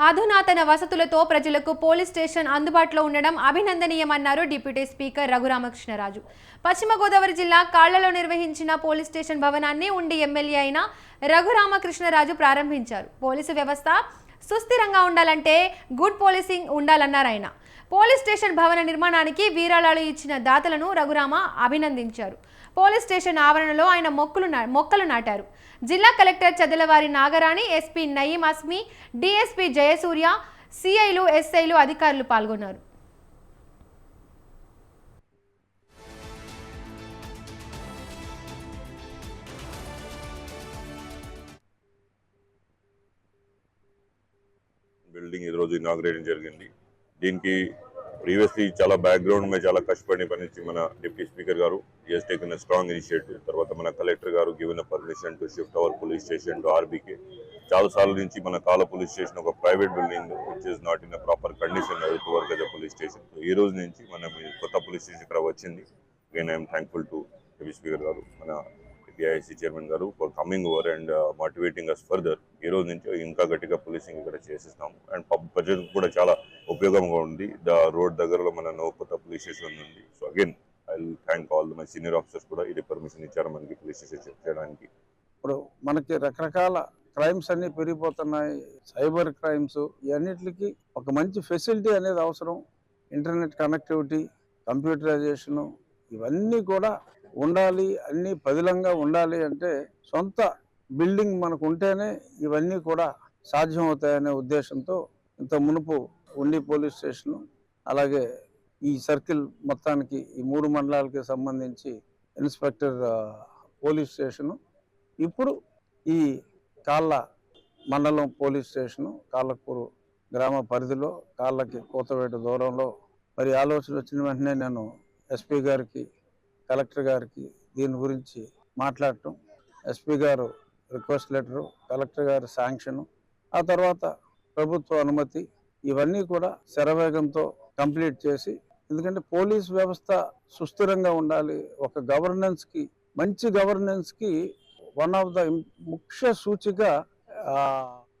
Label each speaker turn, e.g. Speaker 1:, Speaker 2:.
Speaker 1: అధునాతన వసతులతో ప్రజలకు పోలీస్ స్టేషన్ అందుబాటులో ఉండడం అభినందనీయమన్నారు డిప్యూటీ స్పీకర్ రఘురామకృష్ణరాజు పశ్చిమ గోదావరి జిల్లా కాళ్ళలో నిర్వహించిన పోలీస్ స్టేషన్ భవనాన్ని ఉండి ఎమ్మెల్యే అయిన రఘురామకృష్ణరాజు ప్రారంభించారు. పోలీసు వ్యవస్థ సుస్థిరంగా ఉండాలంటే గుడ్ పోలీసింగ్ ఉండాలన్నారు ఆయన. పోలీస్ స్టేషన్ భవన నిర్మాణానికి వీరాళాలు ఇచ్చిన దాతలను రఘురామ అభినందించారు. పోలీస్ స్టేషన్ ఆవరణలో ఆయన మొక్కలు నా- మొక్కలు నాటారు. జిల్లా collector Chadalavari Nagarani SP Nayeem Asmi DSP Jayasurya సిఐలు ఎస్ఐలు అధికారులు పాల్గొన్నారు.
Speaker 2: బిల్డింగ్ ఈ రోజు ఇనాగ్రేషన్ జరిగింది. దీనికి ప్రీవియస్లీ చాలా బ్యాక్గ్రౌండ్ మీద చాలా కష్టపడి పనిచ్చి మన డిప్యూటీ స్పీకర్ గారు హెస్ టేకన్ స్ట్రాంగ్ ఇనిషియేటివ్ తర్వాత మన కలెక్టర్ గారు given permission to shift our police station to RBK చాలా సార్లు నుంచి మన కాల పోలీస్ స్టేషన్ ఒక private building which is not in proper condition to work police station ఈ రోజు నుంచి మన కొత్త పోలీస్ స్టేషన్ ఇక్కడ వచ్చింది. Again I'm thankful to deputy speaker గారు మన డిఐసి చైర్మన్ గారు for coming over and motivating us further ఈ రోజు నుంచి ఇంకా గట్టిగా పోలీసింగ్ ఇక్కడ చేసిస్తాము అండ్ ప్రజలకు కూడా చాలా ఉపయోగంగా ఉంది. ద రోడ్ దగ్గరలో మన నో కొత్త పోలీస్ స్టేషన్ ఉంది. So again I thank all my senior officers కూడా ఇది పర్మిషన్ ఇచ్చారు మనకి పోలీస్ స్టేషన్ చేయడానికి.
Speaker 3: ఇప్పుడు మనకి రకరకాల క్రైమ్స్ అన్ని పెరిగిపోతున్నాయి. సైబర్ క్రైమ్స్ ఇవన్నిటికి ఒక మంచి ఫెసిలిటీ అనేది అవసరం. ఇంటర్నెట్ కనెక్టివిటీ కంప్యూటరైజేషను ఇవన్నీ కూడా ఉండాలి అన్నీ పదిలంగా ఉండాలి అంటే సొంత బిల్డింగ్ మనకు ఉంటేనే ఇవన్నీ కూడా సాధ్యం అవుతాయనే ఉద్దేశంతో ఇంత మునుపు ఉండి పోలీస్ స్టేషను అలాగే ఈ సర్కిల్ మొత్తానికి ఈ మూడు మండలాలకి సంబంధించి ఇన్స్పెక్టర్ పోలీస్ స్టేషను. ఇప్పుడు ఈ కాళ్ళ మండలం పోలీస్ స్టేషను కాళ్ళకూరు గ్రామ పరిధిలో కాళ్ళకి కోతవేట దూరంలో. మరి ఆలోచన వచ్చిన వెంటనే నేను ఎస్పీ గారికి కలెక్టర్ గారికి దీని గురించి మాట్లాడటం ఎస్పీ గారు రిక్వెస్ట్ లెటరు కలెక్టర్ గారి శాంక్షను ఆ తర్వాత ప్రభుత్వ అనుమతి ఇవన్నీ కూడా శరవేగంతో కంప్లీట్ చేసి ఎందుకంటే పోలీస్ వ్యవస్థ సుస్థిరంగా ఉండాలి. ఒక గవర్నెన్స్కి మంచి గవర్నెన్స్కి వన్ ఆఫ్ ద ముఖ్య సూచిక